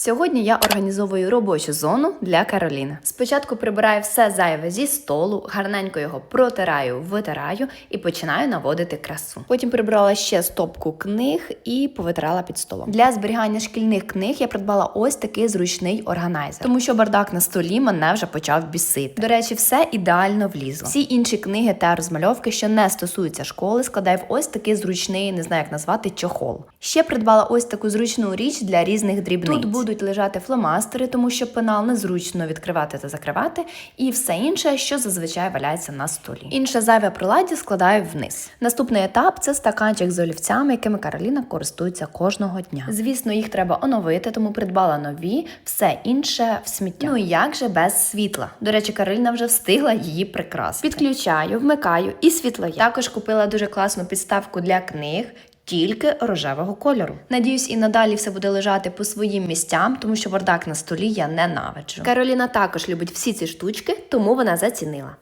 Сьогодні я організовую робочу зону для Кароліни. Спочатку прибираю все зайве зі столу, гарненько його протираю, витираю і починаю наводити красу. Потім прибрала ще стопку книг і повитирала під столом. Для зберігання шкільних книг я придбала ось такий зручний органайзер, тому що бардак на столі мене вже почав бісити. До речі, все ідеально влізло. Всі інші книги та розмальовки, що не стосуються школи, складаю в ось такий зручний, не знаю як назвати, чохол. Ще придбала ось таку зручну річ для різних дрібниць. Тут будуть лежати фломастери, тому що пенал незручно відкривати та закривати, і все інше, що зазвичай валяється на столі. Інше зайве приладдя складаю вниз. Наступний етап це стаканчик з олівцями, якими Кароліна користується кожного дня. Звісно, їх треба оновити, тому придбала нові, все інше в сміття. Ну і як же без світла? До речі, Кароліна вже встигла її прикрасити. Підключаю, вмикаю і світло є. Також купила дуже класну підставку для книг. Тільки рожевого кольору. Надіюсь, і надалі все буде лежати по своїм місцям, тому що бардак на столі я ненавиджу. Кароліна також любить всі ці штучки, тому вона зацінила.